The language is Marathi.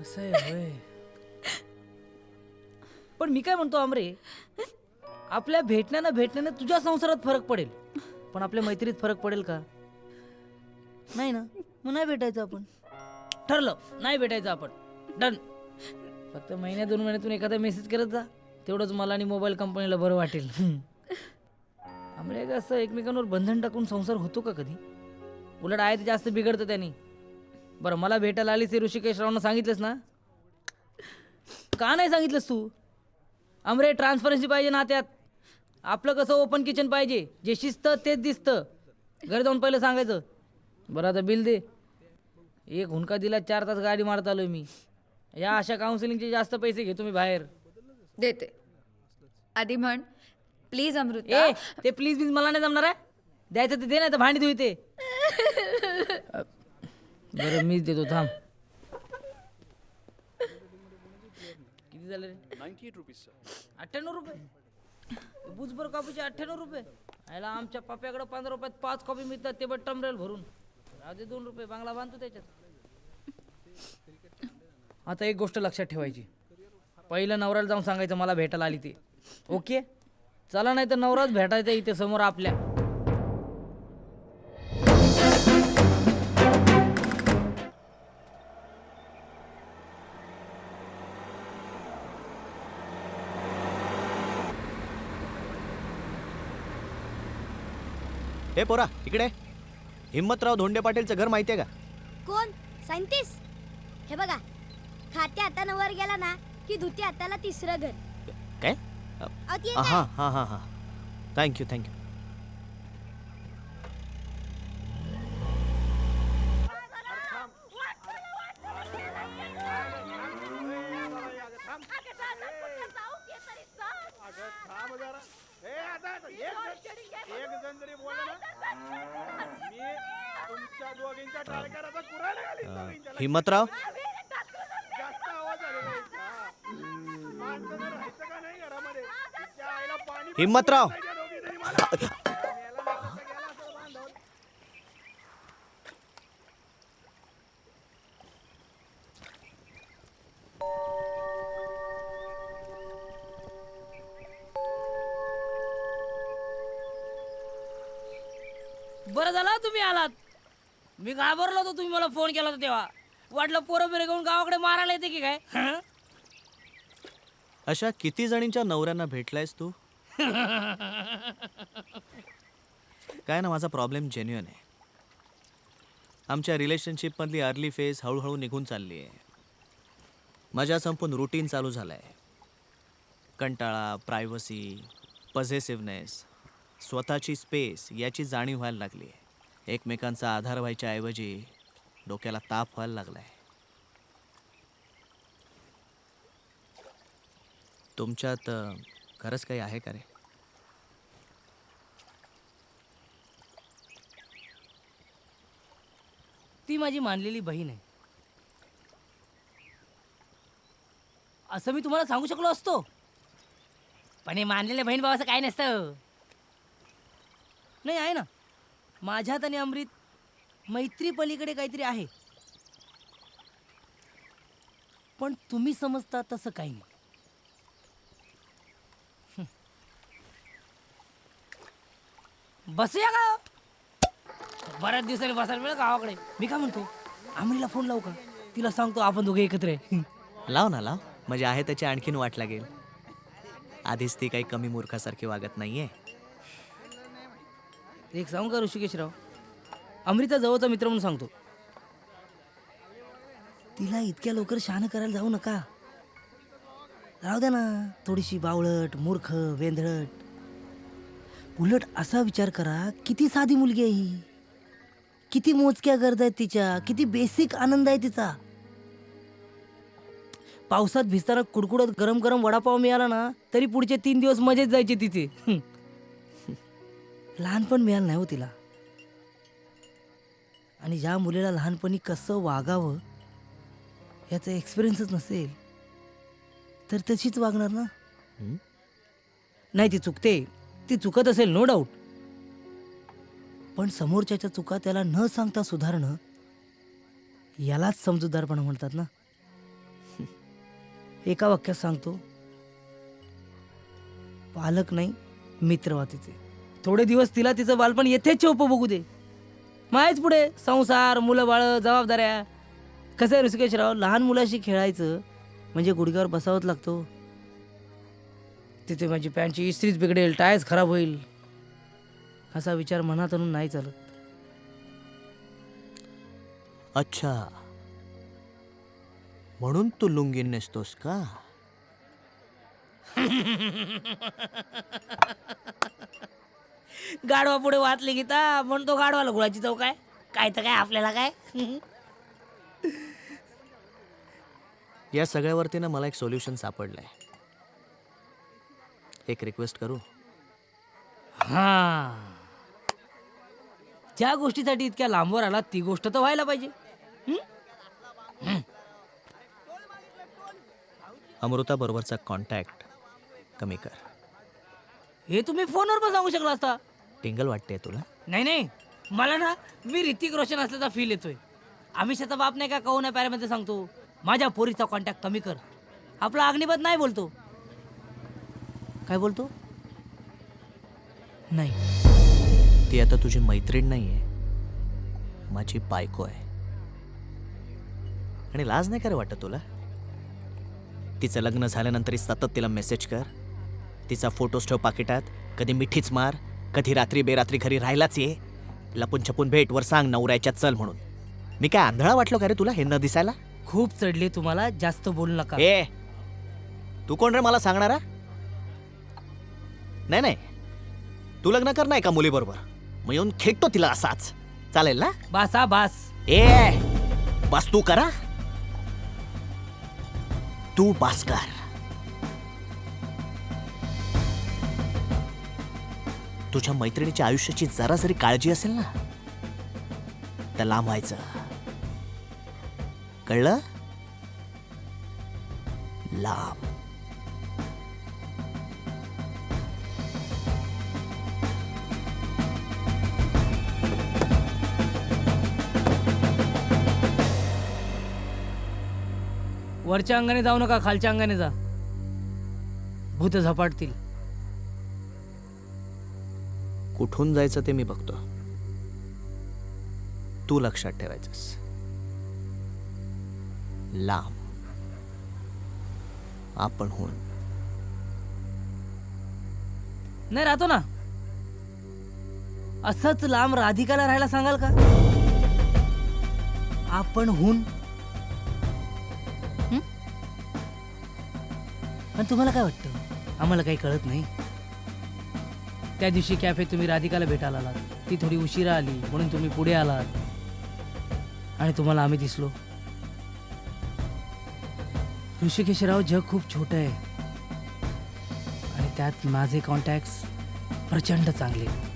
असं आहे होय. पण मी काय म्हणतो आमरे? आपल्या भेटण्यानं भेटण्यानं तुझ्या संसारात फरक पडेल. पण आपल्या मैत्रीत फरक पडेल का? नाही ना? मग नाही भेटायचं आपण. ठरलं. नाही भेटायचं आपण. डन फक्त महिन्या दोन महिन्यातून एखादा मेसेज करत जा. तेवढंच मला आणि मोबाईल कंपनीला बरं वाटेल. आमरे का असं एकमेकांवर बंधन टाकून संसार होतो का कधी? उलट आहे ते जास्त बिघडतं त्यांनी. बरं मला भेटायला आलीस ते ऋषिकेश रावनं सांगितलंस ना? का नाही सांगितलंस तू? अमरे ट्रान्सपरन्सी पाहिजे ना त्यात. आपलं कसं ओपन किचन पाहिजे? जे शिस्त तेच दिसतं. घरी जाऊन पहिलं सांगायचं. बरं आता बिल दे. एक हुंका दिला चार तास गाडी मारत आलोय मी. या अशा काउन्सिलिंगचे जास्त पैसे घेतो मी बाहेर. देते. आधी म्हण प्लीज अमृता. ए ते प्लीज प्लीज मला नाही जमणार आहे द्यायचं ते दे नाही तर भांडी धुईते बरं मीच देतो थांब. किती झाले रे? नाईन्टी एट रुपीज सर अठ्ठ्याण्णव रुपये? बुजबर कॉफीचे अठ्ठ्याण्णव रुपये? याला आमच्या पप्याकडे पंधरा रुपयात पाच कॉफी मिळतात ते पण टमरेल भरून. राहू दे दोन रुपये बांगला बांधतो त्याच्यात. आता एक गोष्ट लक्षात ठेवायची. पहिलं नवऱ्याला जाऊन सांगायचं मला भेटायला आली ते. ओके. चला नाही तर नवराच भेटायचा इथे समोर आपल्या. हे पोरा इकडे. हिम्मतराव धोंडे पाटीलचं घर माहितीये का? कोण? सायंटिस्ट? हे बघा खाते हातानं वर गेला ना की धुती हाताला तिसरं घर. काय? अहो, ती एक हा आहे. हा हा हा. थँक्यू थँक्यू एक बांधवून. बरं झालं तुम्ही आलात मी घाबरलो होतो तुम्ही मला फोन केला होता तेव्हा वाटलं पोरं बिरं घेऊन गावाकडे मारायला येते की काय हं? अशा किती जणींच्या नवऱ्यांना भेटलायस तू काय ना माझा प्रॉब्लेम जेन्युअन आहे. आमच्या रिलेशनशिपमधली अर्ली फेज हळूहळू निघून चालली आहे. माझ्या संपून रुटीन चालू झालं आहे कंटाळा प्रायव्हसी पझेसिव्हनेस स्वतःची स्पेस याची जाणीव व्हायला लागली आहे. एकमेकांचा आधार व्हायच्या ऐवजी डोक्याला ताप व्हायला लागला आहे तुमच्यात खरंच काही आहे का रे? ती माझी मानलेली बहीण आहे. असं मी तुम्हाला सांगू शकलो असतो. पण हे मानलेल्या बहीण भावाचं काय नसतं. नाही आहे ना. माझ्यात आणि अमृत मैत्री पलीकडे काहीतरी आहे. पण तुम्ही समजता तसं काही नाही. बसूया का? बऱ्याच दिवसांनी बसायला मिळेल गावाकडे. मी काय म्हणतो आम्हीला फोन लावू का? तिला सांगतो आपण दोघे एकत्र आहे. लाव ना लाव. म्हणजे आहे त्याची आणखीन वाट लागेल. आधीच ती काही कमी मूर्खासारखी वागत नाहीये. एक सांगू का ऋषिकेशराव? अमृता जवळचा मित्र म्हणून सांगतो. तिला इतक्या लवकर शहाणं करायला जाऊ नका. राहू द्या ना थोडीशी बावळट मूर्ख वेंधळट. उलट असा विचार करा किती साधी मुलगी आहे ही. किती मोजक्या गरजा आहेत तिच्या किती बेसिक आनंद आहे तिचा. पावसात भिजताना कुडकुडत गरम गरम वडापाव मिळाला ना तरी पुढचे तीन दिवस मजेत जायचे तिचे. हं. लहानपण मिळालं नाही हो तिला. आणि ज्या मुलीला लहानपणी कसं वागावं याचा एक्सपिरियन्सच नसेल. तर तशीच वागणार ना? नाही ती चुकते. ती चुकत असेल नो डाऊट पण समोरच्याच्या चुका त्याला न सांगता सुधारणं यालाच समजूतदारपणा म्हणतात ना. एका वाक्यात सांगतो पालक नाही मित्र तिचे थोडे दिवस तिला तिचं बालपण येथेच उपभोगू दे. मायच पुढे संसार मुलं बाळ जबाबदाऱ्या. कसं आहे ऋषिकेशराव लहान मुलाशी खेळायचं म्हणजे गुडघ्यावर बसावंच लागतो. तिथे माझी पॅन्टची इस्त्रीच बिघडेल टायच खराब होईल. असा विचार मनात आणून नाही चालत. अच्छा. म्हणून तू लुंगी नेसतोस का? गाडवा पुढे वाचले गीता म्हणतो गाडवाला गुळाची चव काय? काय तर काय आपल्याला काय? या सगळ्यावरती ना मला एक सोल्युशन सापडलंय. एक रिक्वेस्ट करू? हा. ज्या गोष्टीसाठी इतक्या लांबवर आला ती गोष्ट तर व्हायला पाहिजे. अमृता बरोबरचा कॉन्टॅक्ट कमी कर. हे तुम्ही फोनवर पण सांगू शकला असता. टिंगल वाटते तुला? नाही नाही. मला ना मी ऋतिक रोशन असल्याचा फील येतोय. आमिषाचा बाप नाही का कहून पॅरामध्ये सांगतो माझ्या पोरीचा कॉन्टॅक्ट कमी कर. आपला अग्निपत नाही बोलतो. काय बोलतो? नाही. ती आता तुझी मैत्रीण नाही आहे माझी बायको आहे. आणि लाज नाही करे वाटत तुला? तिचं लग्न झाल्यानंतरही सतत तिला मेसेज कर. तिचा फोटोज ठेव पाकिटात. कधी मिठीच मार. कधी रात्री बेरात्री घरी राहायलाच ये. लपून छपून भेट वर सांग नवऱ्याच्या चल म्हणून. मी काय आंधळा वाटलो का रे तुला हे न दिसायला? खूप चढले तुम्हाला. जास्त बोलू नका. ए तू कोण रे मला सांगणारा? नाही नाही. तू लग्न कर नाही का मुलीबरोबर? मग येऊन खेळतो तिला असाच. चालेल ना? बासा बास. ए बस तू करा. तू बास कर. तुझ्या मैत्रिणीच्या आयुष्याची जरा जरी काळजी असेल ना तर लांब व्हायचं. कळलं? लांब. वरच्या अंगाने जाऊ नका खालच्या अंगाने जा. भूत झपाटतील. कुठून जायचं ते मी बघतो. तू लक्षात ठेवायचंस. लांब. आपण होऊन नाही राहतो ना. असंच लांब राधिकाला राहायला सांगाल का? आपण हुन पण तुम्हाला काय वाटतं? आम्हाला काही कळत नाही. त्या दिवशी कॅफे तुम्ही राधिकाला भेटायला आलात. ती थोडी उशिरा आली म्हणून तुम्ही पुढे आलात. आणि तुम्हाला आम्ही दिसलो. ऋषिकेशराव जग खूप छोटं आहे. आणि त्यात माझे कॉन्टॅक्ट्स प्रचंड चांगले आहेत.